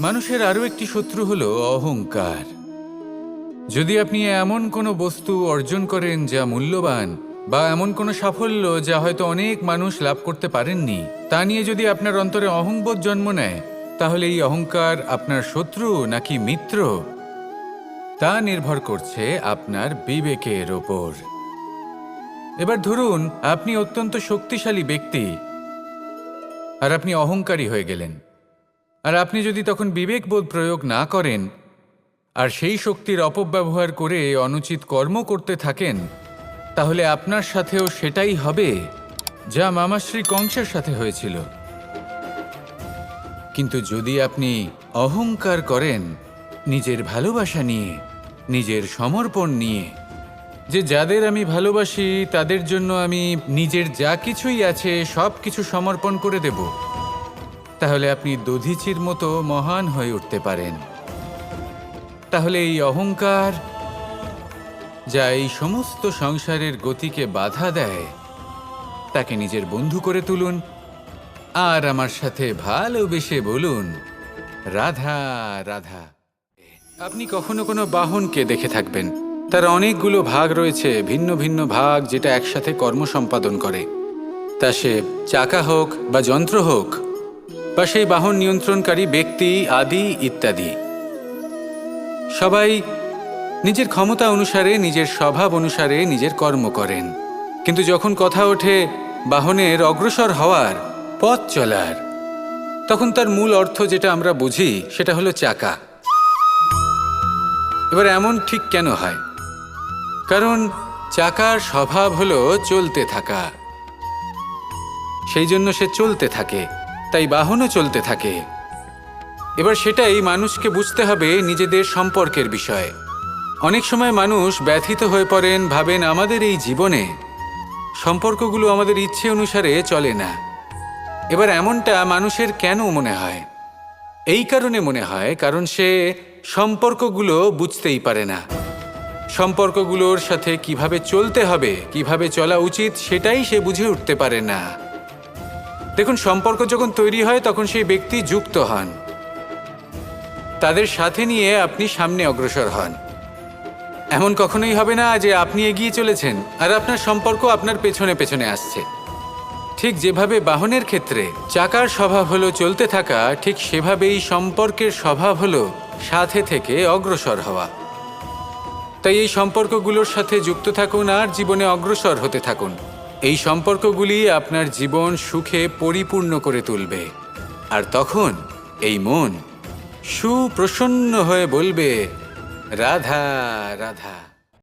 মানুষের আরও একটি শত্রু হল অহংকার। যদি আপনি এমন কোনো বস্তু অর্জন করেন যা মূল্যবান বা এমন কোনো সাফল্য যা হয়তো অনেক মানুষ লাভ করতে পারেননি, তা নিয়ে যদি আপনার অন্তরে অহংবোধ জন্ম নেয়, তাহলে এই অহংকার আপনার শত্রু নাকি মিত্র? তা নির্ভর করছে আপনার বিবেকের ওপর। এবার ধরুন, আপনি অত্যন্ত শক্তিশালী ব্যক্তি আর আপনি অহংকারী হয়ে গেলেন। আর আপনি যদি তখন বিবেকবোধ প্রয়োগ না করেন, আর সেই শক্তির অপব্যবহার করে অনুচিত কর্ম করতে থাকেন, তাহলে আপনার সাথেও সেটাই হবে যা মামাশ্রী কংসের সাথে হয়েছিল। কিন্তু যদি আপনি অহংকার করেন নিজের ভালোবাসা নিয়ে, নিজের সমর্পণ নিয়ে, যে যাদের আমি ভালোবাসি তাদের জন্য আমি নিজের যা কিছুই আছে সব কিছু সমর্পণ করে দেব। তাহলে আপনি দধিচির মতো মহান হয়ে উঠতে পারেন। তাহলে এই অহংকার যা এই সমস্ত সংসারের গতিকে বাধা দেয়, তাকে নিজের বন্ধু করে তুলুন। আর আমার সাথে ভালোবেসে বলুন, রাধা রাধা। আপনি কখনো কোনো বাহনকে দেখে থাকবেন। তার অনেকগুলো ভাগ রয়েছে, ভিন্ন ভিন্ন ভাগ যেটা একসাথে কর্ম সম্পাদন করে। তা সে চাকা হোক বা যন্ত্র হোক বা সেই বাহন নিয়ন্ত্রণকারী ব্যক্তি, আদি ইত্যাদি। সবাই নিজের ক্ষমতা অনুসারে, নিজের স্বভাব অনুসারে নিজের কর্ম করেন। কিন্তু যখন কথা ওঠে বাহনের অগ্রসর হওয়ার, পথ চলার, তখন তার মূল অর্থ যেটা আমরা বুঝি, সেটা হলো চাকা। এবার এমন ঠিক কেন হয়? কারণ চাকার স্বভাব হলো চলতে থাকা। সেই জন্য সে চলতে থাকে। তাই বাহনও চলতে থাকে। এবার সেটাই মানুষকে বুঝতে হবে নিজেদের সম্পর্কের বিষয়ে। অনেক সময় মানুষ ব্যথিত হয়ে পড়েন, ভাবেন আমাদের এই জীবনে সম্পর্কগুলো আমাদের ইচ্ছে অনুসারে চলে না। এবার এমনটা মানুষের কেন মনে হয়? এই কারণে মনে হয়, কারণ সে সম্পর্কগুলো বুঝতেই পারে না। সম্পর্কগুলোর সাথে কীভাবে চলতে হবে, কীভাবে চলা উচিত, সেটাই সে বুঝে উঠতে পারে না। দেখুন, সম্পর্ক যখন তৈরি হয়, তখন সেই ব্যক্তি যুক্ত হন। তাদের সাথে নিয়ে আপনি সামনে অগ্রসর হন। এমন কখনোই হবে না যে আপনি এগিয়ে চলেছেন আর আপনার সম্পর্ক আপনার পেছনে পেছনে আসছে। ঠিক যেভাবে বাহনের ক্ষেত্রে চাকার স্বভাব হলো চলতে থাকা, ঠিক সেভাবেই সম্পর্কের স্বভাব হলো সাথে থেকে অগ্রসর হওয়া। তাই এই সম্পর্কগুলোর সাথে যুক্ত থাকুন আর জীবনে অগ্রসর হতে থাকুন। এই সম্পর্কগুলি আপনার জীবন সুখে পরিপূর্ণ করে তুলবে। আর তখন এই মন সুপ্রসন্ন হয়ে বলবে, রাধা রাধা।